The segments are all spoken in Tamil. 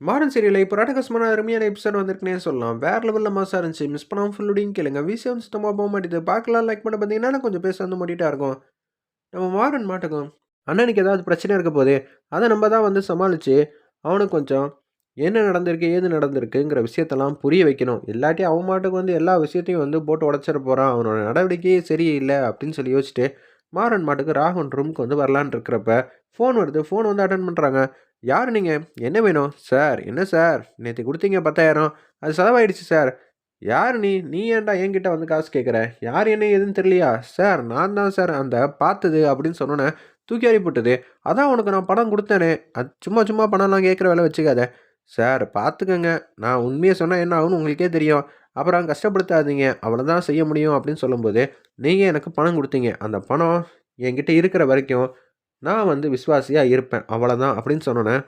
மாறன் சீரியல்ல இப்போ ராட்டகசமான அருமையான எபிசோட் வந்திருக்குன்னே சொல்லலாம். வேற லெவலில் மாசாக இருந்துச்சு. மிஸ் பண்ணாமல் ஃபுல்லுடையும் கேளுங்க. விஷயம் சுத்தமாக போக மாட்டேது. பார்க்கலாம், லைக் பண்ண பார்த்தீங்கன்னா, கொஞ்சம் பேச வந்து மூடிட்டா இருக்கும். நம்ம மாறன் மாட்டுக்கும் அண்ணனுக்கு ஏதாவது பிரச்சனை இருக்க போதே, அதை நம்ம தான் வந்து சமாளிச்சு, அவனுக்கு கொஞ்சம் என்ன நடந்திருக்கு, ஏது நடந்திருக்குங்கிற விஷயத்தெல்லாம் புரிய வைக்கணும். இல்லாட்டி அவன் மாட்டுக்கு வந்து எல்லா விஷயத்தையும் வந்து போட்டு உடச்சிட போறான். அவனோட நடவடிக்கையே சரியில்லை அப்படின்னு சொல்லி யோசிச்சுட்டு, மாறன் மாட்டுக்கு ராகவன் ரூமுக்கு வந்து வரலான்னு இருக்கிறப்ப, ஃபோன் வருது. ஃபோன் வந்து அட்டன் பண்ணுறாங்க யார் நீங்கள் என்ன வேணும்? சார், என்ன சார்? நேற்று கொடுத்தீங்க பத்தாயிரம் அது செலவாயிடுச்சு சார். யார் நீ? நீ ஏன்டா என்கிட்ட வந்து காசு கேட்குற? யார் என்ன எதுன்னு தெரியலையா? சார், நான் தான் சார் அந்த பார்த்தது அப்படின்னு சொன்னோன்னே தூக்கி வாரி அதான் உனக்கு நான் பணம் கொடுத்தேனே அது சும்மா சும்மா பணம்லாம் கேட்குற வேலை வச்சுக்காத. சார் பார்த்துக்கங்க. நான் உண்மையை சொன்னால் என்ன ஆகும்னு உங்களுக்கே தெரியும். அப்புறம் கஷ்டப்படுத்தாதீங்க. அவ்வளோதான் செய்ய முடியும் அப்படின்னு சொல்லும்போது, நீங்கள் எனக்கு பணம் கொடுத்தீங்க அந்த பணம் என்கிட்ட இருக்கிற வரைக்கும், நான் வந்து விஸ்வாசியாக இருப்பேன். அவ்வளோதான் அப்படின்னு சொன்னோன்னே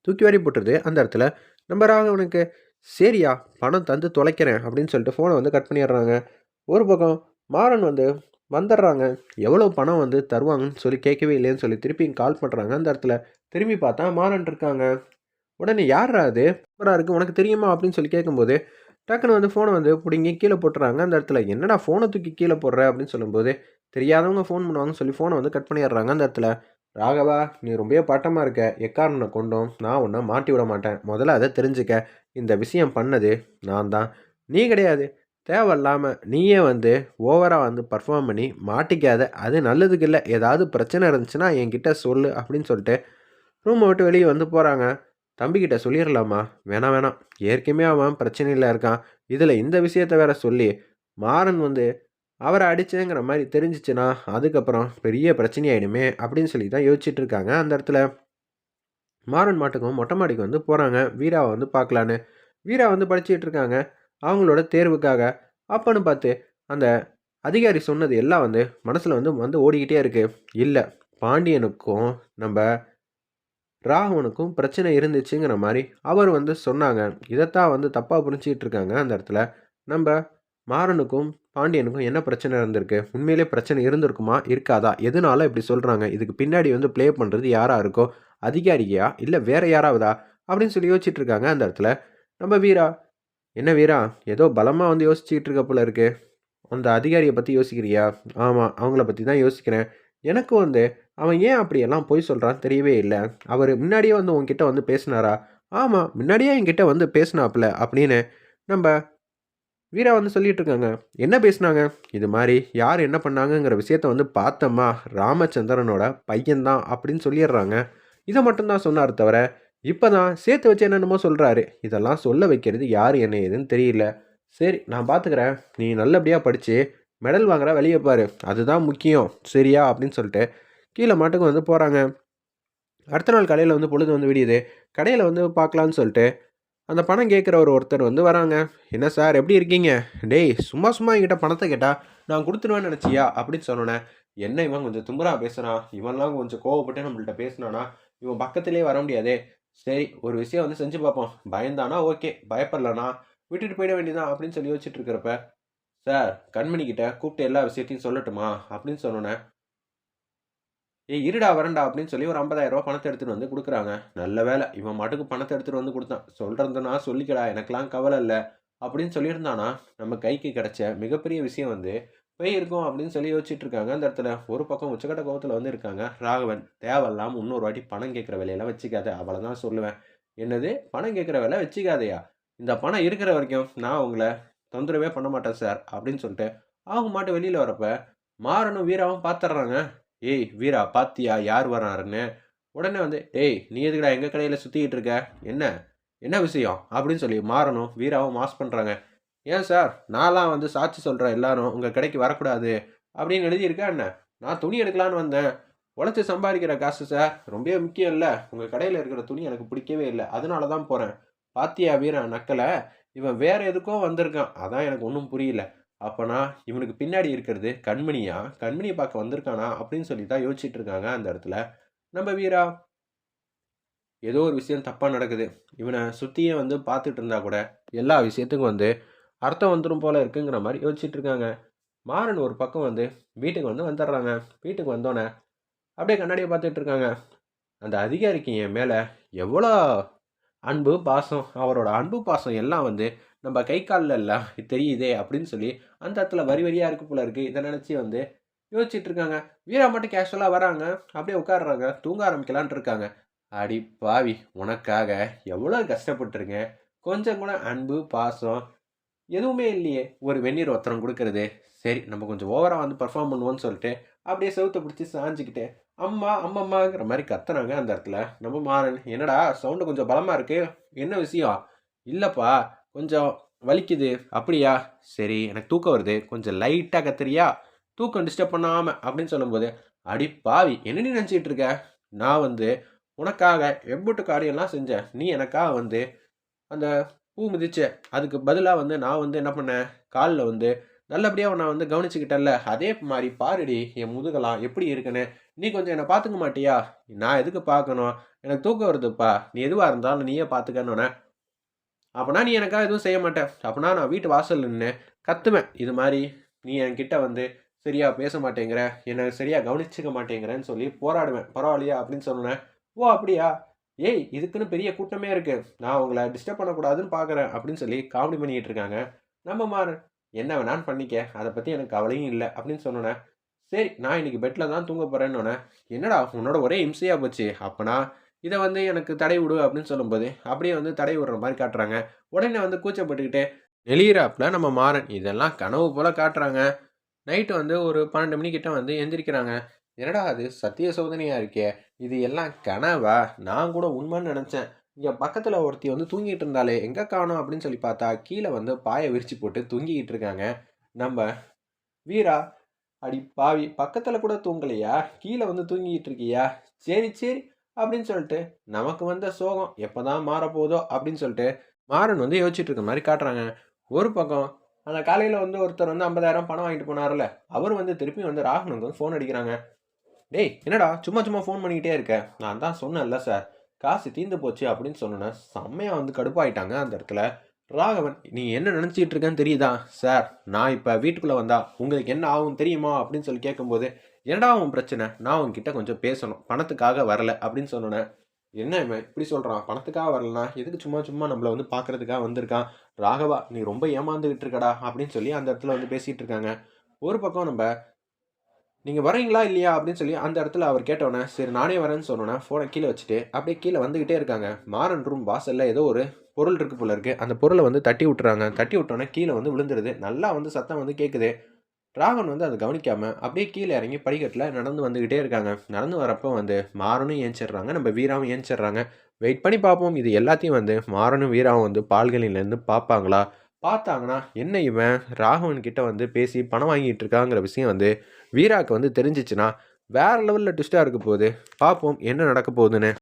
தூக்கி வாரி போட்டுருது அந்த இடத்துல. நம்ம ராகவனுக்கு, சரியா பணம் தந்து தொலைக்கிறேன் அப்படின்னு சொல்லிட்டு ஃபோனை வந்து கட் பண்ணிடுறாங்க. ஒரு பக்கம் மாறன் வந்து வந்துடுறாங்க. எவ்வளோ பணம் வந்து தருவாங்கன்னு சொல்லி கேட்கவே இல்லைன்னு சொல்லி திருப்பி கால் பண்ணுறாங்க அந்த இடத்துல. திரும்பி பார்த்தா மாறன் இருக்காங்க. உடனே யார்ரா அது? சூப்பரா இருக்கு. உனக்கு தெரியுமா? அப்படின்னு சொல்லி கேட்கும்போது, டக்குன்னு வந்து ஃபோனை வந்து பிடிங்கி கீழே போட்டுறாங்க அந்த இடத்துல. என்னடா ஃபோனை தூக்கி கீழே போடுற? அப்படின்னு சொல்லும்போது, தெரியாதவங்க ஃபோன் பண்ணுவாங்கன்னு சொல்லி ஃபோனை வந்து கட் பண்ணிடுறாங்க அந்த இடத்துல. ராகவா, நீ ரொம்பவே பட்டமாக இருக்க. எக்காரணனை கொண்டும் நான் ஒன்றை மாட்டி விட மாட்டேன். முதல்ல அதை தெரிஞ்சுக்க. இந்த விஷயம் பண்ணது நான் தான். நீ கிடையாது. தேவையில்லாமல் நீயே வந்து ஓவராக வந்து பர்ஃபார்ம் பண்ணி மாட்டிக்காத. அது நல்லதுக்கு இல்லை ஏதாவது பிரச்சனை இருந்துச்சுன்னா என்கிட்ட சொல்லு அப்படின்னு சொல்லிட்டு, ரூமை விட்டு வெளியே வந்து போகிறாங்க தம்பிக்கிட்ட சொல்லிடலாமா வேணாம் வேணாம். ஏற்கனவே அவன் பிரச்சனையில் இருக்கான். இதில் இந்த விஷயத்த வேற சொல்லி, மாறன் வந்து அவரை அடிச்சேங்கிற மாதிரி தெரிஞ்சிச்சுன்னா அதுக்கப்புறம் பெரிய பிரச்சனையாயிடுமே அப்படின்னு சொல்லி தான் யோசிச்சுட்டு இருக்காங்க அந்த இடத்துல. மாறன் மாட்டுக்கும் மொட்டை மாடிக்கு வந்து போகிறாங்க வீராவை வந்து பார்க்கலான்னு. வீரா வந்து படிச்சுட்டு இருக்காங்க. அவங்களோட தேர்வுக்காக. அப்பன்னு பார்த்து, அந்த அதிகாரி சொன்னது எல்லாம் வந்து மனசில் வந்து வந்து ஓடிக்கிட்டே இருக்குது இல்லை பாண்டியனுக்கும் நம்ம ராகவனுக்கும் பிரச்சனை இருந்துச்சுங்கிற மாதிரி அவர் வந்து சொன்னாங்க. இதைத்தான் வந்து தப்பாக புரிஞ்சிக்கிட்டு இருக்காங்க அந்த இடத்துல. நம்ம மாறனுக்கும், பாண்டியனுக்கும் என்ன பிரச்சனை இருந்திருக்கு? உண்மையிலேயே பிரச்சனை இருந்திருக்குமா? இருக்காதா? எதனால இப்படி சொல்கிறாங்க இதுக்கு பின்னாடி வந்து ப்ளே பண்ணுறது யாராக இருக்கோ அதிகாரியா? இல்லை வேற யாராவதா? அப்படின்னு சொல்லி யோசிச்சுட்டு இருக்காங்க அந்த இடத்துல. நம்ம வீரா, என்ன வீரா, ஏதோ பலமாக வந்து யோசிச்சுக்கிட்டு இருக்க போல இருக்கு. அந்த அதிகாரியை பற்றி யோசிக்கிறியா? ஆமாம் அவங்கள பற்றி தான் யோசிக்கிறேன். எனக்கு வந்து அவன் ஏன் அப்படியெல்லாம் பொய் சொல்கிறான் தெரியவே இல்லை அவர் முன்னாடியே வந்து உங்ககிட்ட வந்து பேசினாரா? ஆமாம் முன்னாடியே என்கிட்ட வந்து பேசினாப்புல அப்படின்னு நம்ம வீரா வந்து சொல்லிட்டு இருக்காங்க. என்ன பேசினாங்க? இது மாதிரி யார் என்ன பண்ணாங்கங்கிற விஷயத்த வந்து பார்த்தம்மா, ராமச்சந்திரனோட பையன்தான் அப்படின்னு சொல்லிடுறாங்க. இதை மட்டும் தான் தவிர, இப்போ தான் சேர்த்து வச்சு என்னென்னமோ சொல்கிறாரு இதெல்லாம் சொல்ல வைக்கிறது யார் என்ன ஏதுன்னு தெரியல. சரி நான் பார்த்துக்கிறேன். நீ நல்லபடியாக படித்து மெடல் வாங்குற வெளியே பாரு. அதுதான் முக்கியம். சரியா? அப்படின்னு சொல்லிட்டு கீழே மாட்டுக்கு வந்து போகிறாங்க அடுத்த நாள் கடையில் வந்து பொழுது வந்து விடியுது. கடையில் வந்து பார்க்கலான்னு சொல்லிட்டு, அந்த பணம் கேட்குற ஒரு ஒருத்தர் வந்து வராங்க. என்ன சார் எப்படி இருக்கீங்க? டேய் சும்மா சும்மா என்கிட்ட பணத்தை கேட்டால் நான் கொடுத்துருவேன் நினச்சியா அப்படின்னு சொன்னோன்னே என்ன இவன் கொஞ்சம் திமிரா பேசுகிறான் இவன்லாம் கொஞ்சம் கோவப்பட்டு நம்மள்கிட்ட பேசினானா, இவன் பக்கத்துலேயே வர முடியாதே. சரி ஒரு விஷயம் வந்து செஞ்சு பார்ப்போம். பயந்தானா ஓகே. பயப்படலனா விட்டுட்டு போயிட வேண்டியதான் அப்படின்னு சொல்லி யோசிச்சுட்டு இருக்கிறப்ப, சார் கண்மணிக்கிட்ட கூப்பிட்டு எல்லா விஷயத்தையும் சொல்லட்டுமா? அப்படின்னு சொன்னோன்னே ஏய் இருடா வரண்டா அப்படின்னு சொல்லி ஒரு ரூ. 50,000 பணத்த எடுத்துட்டு வந்து கொடுக்குறாங்க நல்ல வேலை இவன் மாட்டுக்கு பணத்தை எடுத்துகிட்டு வந்து கொடுத்தான் சொல்கிறதுனா சொல்லிக்கடா எனக்கெல்லாம் கவலை இல்லை அப்படின்னு சொல்லியிருந்தானா, நம்ம கைக்கு கிடைச்ச மிகப்பெரிய விஷயம் வந்து போயிருக்கும் அப்படின்னு சொல்லி யோசிச்சுட்டு இருக்காங்க அந்த இடத்துல. ஒரு பக்கம் உச்சக்கட்ட கோபத்தில் வந்து இருக்காங்க ராகவன். தேவையில்லாமல் இன்னொரு வாட்டி பணம் கேட்குற வேலையெல்லாம் வச்சுக்காத. அவ்வளதான் சொல்லுவேன். என்னது? பணம் கேட்குற வேலை வச்சுக்காதையா இந்த பணம் இருக்கிற வரைக்கும் நான் உங்களை தொந்தரவே பண்ண மாட்டேன் சார். அப்படின்னு சொல்லிட்டு அவங்க மாட்டு வெளியில் வரப்போ மாறனும் வீராவும் பார்த்துட்றாங்க ஏய் வீரா பாத்தியா யார் வராருன்னு? உடனே வந்து, டேய் நீ எதுக்குடா எங்கள் கடையில் சுற்றிக்கிட்டு இருக்க? என்ன? என்ன விஷயம்? அப்படின்னு சொல்லி மாறணும் வீராவும் மாஸ் பண்ணுறாங்க ஏன் சார் நான்லாம் வந்து சாட்சி சொல்கிறேன் எல்லாரும் உங்கள் கடைக்கு வரக்கூடாது அப்படின்னு எழுதியிருக்கா என்ன? நான் துணி எடுக்கலான்னு வந்தேன். உழைச்சி சம்பாதிக்கிற காசு சார். ரொம்பவே முக்கியம் இல்லை உங்கள் கடையில் இருக்கிற துணி எனக்கு பிடிக்கவே இல்லை அதனால தான் போகிறேன் பாத்தியா வீரன் நக்கலை இவன் வேறு எதுக்கோ வந்திருக்கான். அதான் எனக்கு ஒன்றும் புரியல. அப்போனா இவனுக்கு பின்னாடி இருக்கிறது கண்மணியா? கண்மணியை பார்க்க வந்திருக்கானா? அப்படின்னு சொல்லி தான் யோசிச்சுட்டு இருக்காங்க அந்த இடத்துல. நம்ம வீரா ஏதோ ஒரு விஷயம் தப்பாக நடக்குது. இவனை சுற்றியே வந்து பார்த்துட்டு இருந்தா கூட, எல்லா விஷயத்துக்கும் வந்து அர்த்தம் வந்துடும் போல இருக்குங்கிற மாதிரி யோசிச்சுட்டு இருக்காங்க. மாறன் ஒரு பக்கம் வந்து வீட்டுக்கு வந்து வந்துடுறாங்க. வீட்டுக்கு வந்தோன்னே அப்படியே கண்ணாடியை பார்த்துட்டு இருக்காங்க. அந்த அதிகாரிக்கு என் மேலே எவ்வளோ அன்பு பாசம் அவரோட அன்பு பாசம் எல்லாம் வந்து நம்ம கை காலில் எல்லாம் தெரியுதே அப்படின்னு சொல்லி அந்த இடத்துல வரி வரியாக இருக்கு போல இருக்குது இதை நினச்சி வந்து யோசிச்சுட்டு இருக்காங்க. வீரா மட்டும் கேஷுவலாக வராங்க. அப்படியே உட்காடுறாங்க தூங்க ஆரம்பிக்கலான்ட்டு இருக்காங்க. அடி பாவி உனக்காக எவ்வளோ கஷ்டப்பட்டுருங்க கொஞ்சம் கூட அன்பு பாசம் எதுவுமே இல்லையே. ஒரு வெந்நீர் ஒத்தரம் கொடுக்கறது. சரி நம்ம கொஞ்சம் ஓவராக வந்து பர்ஃபார்ம் பண்ணுவோம்னு சொல்லிட்டு அப்படியே செவுத்தை பிடிச்சி சாஞ்சிக்கிட்டு அம்மா அம்மம்மாங்கிற மாதிரி கத்துனாங்க அந்த இடத்துல. நம்ம மாறன் என்னடா சவுண்டு கொஞ்சம் பலமாக இருக்குது என்ன விஷயம்? இல்லைப்பா கொஞ்சம் வலிக்குது. அப்படியா? சரி எனக்கு தூக்கம் வருது. கொஞ்சம் லைட்டாக கத்துறியா? தூக்கம் டிஸ்டர்ப் பண்ணாமல் அப்படின்னு சொல்லும்போது அடி பாவி என்ன நீ நினச்சிட்டு இருக்க? நான் வந்து உனக்காக எம்புட்டு காரியம்லாம் செஞ்சேன். நீ எனக்காக வந்து அந்த பூ மிதிச்ச அதுக்கு பதிலாக வந்து நான் வந்து என்ன பண்ணேன்? காலில் வந்து நல்லபடியாக நான் வந்து கவனிச்சுக்கிட்டல அதே மாதிரி பாருடி என் முதுகலாம் எப்படி இருக்குன்னு. நீ கொஞ்சம் என்னை பார்த்துக்க மாட்டியா? நான் எதுக்கு பார்க்கணும்? எனக்கு தூக்கம் வருதுப்பா. நீ எதுவாக இருந்தாலும் நீயே பார்த்துக்கணுன்னே அப்போனா நீ எனக்காக எதுவும் செய்ய மாட்டேன் அப்போனா நான் வீட்டு வாசல் நின்று கத்துவேன். இது மாதிரி நீ என்கிட்ட வந்து சரியாக பேச மாட்டேங்கிற என்னை சரியாக கவனிச்சுக்க மாட்டேங்கிறேன்னு சொல்லி போராடுவேன். பரவாயில்லையா அப்படின்னு சொன்னேன் ஓ அப்படியா? ஏய் இதுக்குன்னு பெரிய கூட்டமே இருக்குது நான் உங்களை டிஸ்டர்ப் பண்ணக்கூடாதுன்னு பார்க்குறேன் அப்படின்னு சொல்லி காமெடி பண்ணிக்கிட்டு இருக்காங்க. நம்ம மாறு என்ன வேணான்னு பண்ணிக்க. அதை பற்றி எனக்கு கவலையும் இல்லை. அப்படின்னு சொன்னேன் சரி நான் இன்னைக்கு பெட்டில் தான் தூங்க போகிறேன்னு என்னடா உன்னோட ஒரே இம்சையாக போச்சு? அப்போனா இதை வந்து எனக்கு தடை விடு அப்படின்னு சொல்லும்போது அப்படியே வந்து தடை விடுற மாதிரி காட்டுறாங்க. உடனே வந்து கூச்சப்பட்டுக்கிட்டே நெளியிறாப்புல நம்ம மாறன் இதெல்லாம் கனவு போல் காட்டுறாங்க. நைட்டு வந்து ஒரு பன்னெண்டு மணிக்கிட்ட வந்து எந்திரிக்கிறாங்க. என்னடா அது சத்திய சோதனையாக இருக்கே? இது எல்லாம் கனவா? நான் கூட உண்மைன்னு நினச்சேன். இங்கே பக்கத்தில் ஒருத்தி வந்து தூங்கிட்டு இருந்தாலே எங்கே காணோம்? அப்படின்னு சொல்லி பார்த்தா கீழே வந்து பாயை விரிச்சு போட்டு தூங்கிக்கிட்டு இருக்காங்க. நம்ம வீரா அடி பாவி பக்கத்தில் கூட தூங்கலையா? கீழே வந்து தூங்கிக்கிட்டு இருக்கியா? சரி சரி அப்படின்னு சொல்லிட்டு நமக்கு வந்த சோகம் எப்போ தான் மாறப்போதோ அப்படின்னு சொல்லிட்டு மாறன் வந்து யோசிச்சுட்டு இருக்க மாதிரி காட்டுறாங்க. ஒரு பக்கம் அந்த காலையில் வந்து ஒருத்தர் வந்து ஐம்பதாயிரம் பணம் வாங்கிட்டு போனார்ல அவர் வந்து திருப்பி வந்து ராகவனுக்கு வந்து ஃபோன் அடிக்கிறாங்க. டேய் என்னடா சும்மா சும்மா ஃபோன் பண்ணிக்கிட்டே இருக்க? நான் தான் சொன்னேன்ல சார் காசு தீர்ந்து போச்சு அப்படின்னு சொன்னேன் செம்மையாக வந்து கடுப்பாயிட்டாங்க அந்த இடத்துல. ராகவன் நீ என்ன நினச்சிட்டு இருக்கேன்னு தெரியுதா? சார் நான் இப்போ வீட்டுக்குள்ளே வந்தா உங்களுக்கு என்ன ஆகும் தெரியுமா? அப்படின்னு சொல்லி கேட்கும்போது என்னடா உன் பிரச்சனை? நான் உன்கிட்ட கொஞ்சம் பேசணும். பணத்துக்காக வரல. அப்படின்னு சொன்னேன் என்ன இவன் இப்படி சொல்கிறான் பணத்துக்காக வரலனா? எதுக்கு சும்மா சும்மா நம்மளை வந்து பார்க்கறதுக்காக வந்திருக்கான்? ராகவா நீ ரொம்ப ஏமாந்துக்கிட்டு இருக்கடா. அப்படின்னு சொல்லி அந்த இடத்துல வந்து பேசிகிட்டு இருக்காங்க. ஒரு பக்கம் நம்ம நீங்கள் வரீங்களா இல்லையா? அப்படின்னு சொல்லி அந்த இடத்துல அவர் கேட்டோன்னே சரி நானே வரேன்னு சொன்னோன்னே ஃபோனை கீழே வச்சுட்டு அப்படியே கீழே வந்துக்கிட்டே இருக்காங்க. மாறன் ரூம் வாசலில் ஏதோ ஒரு பொருள் இருக்குது போல இருக்குது அந்த பொருளை வந்து தட்டி விட்டுறாங்க. தட்டி விட்டோன்னே கீழே வந்து விழுந்துருது. நல்லா வந்து சத்தம் வந்து கேட்குது ராகவன் வந்து அதை கவனிக்காமல் அப்படியே கீழே இறங்கி படிக்கட்டில் நடந்து வந்துக்கிட்டே இருக்காங்க. நடந்து வரப்போ வந்து மாறனும் ஏஞ்சிடுறாங்க. நம்ம வீராவும் ஏஞ்சிடுறாங்க. வெயிட் பண்ணி பார்ப்போம். இது எல்லாத்தையும் வந்து மாறனும் வீராவும் வந்து பால்களிலேருந்து பார்ப்பாங்களா? பார்த்தாங்கன்னா என்ன இவன்? ராகவன் கிட்ட வந்து பேசி பணம் வாங்கிட்டு இருக்காங்கிற விஷயம் வந்து வீராவுக்கு வந்து தெரிஞ்சிச்சுன்னா வேறு லெவலில் ட்விஸ்ட்டாக இருக்க போகுது. பார்ப்போம் என்ன நடக்க போகுதுன்னு.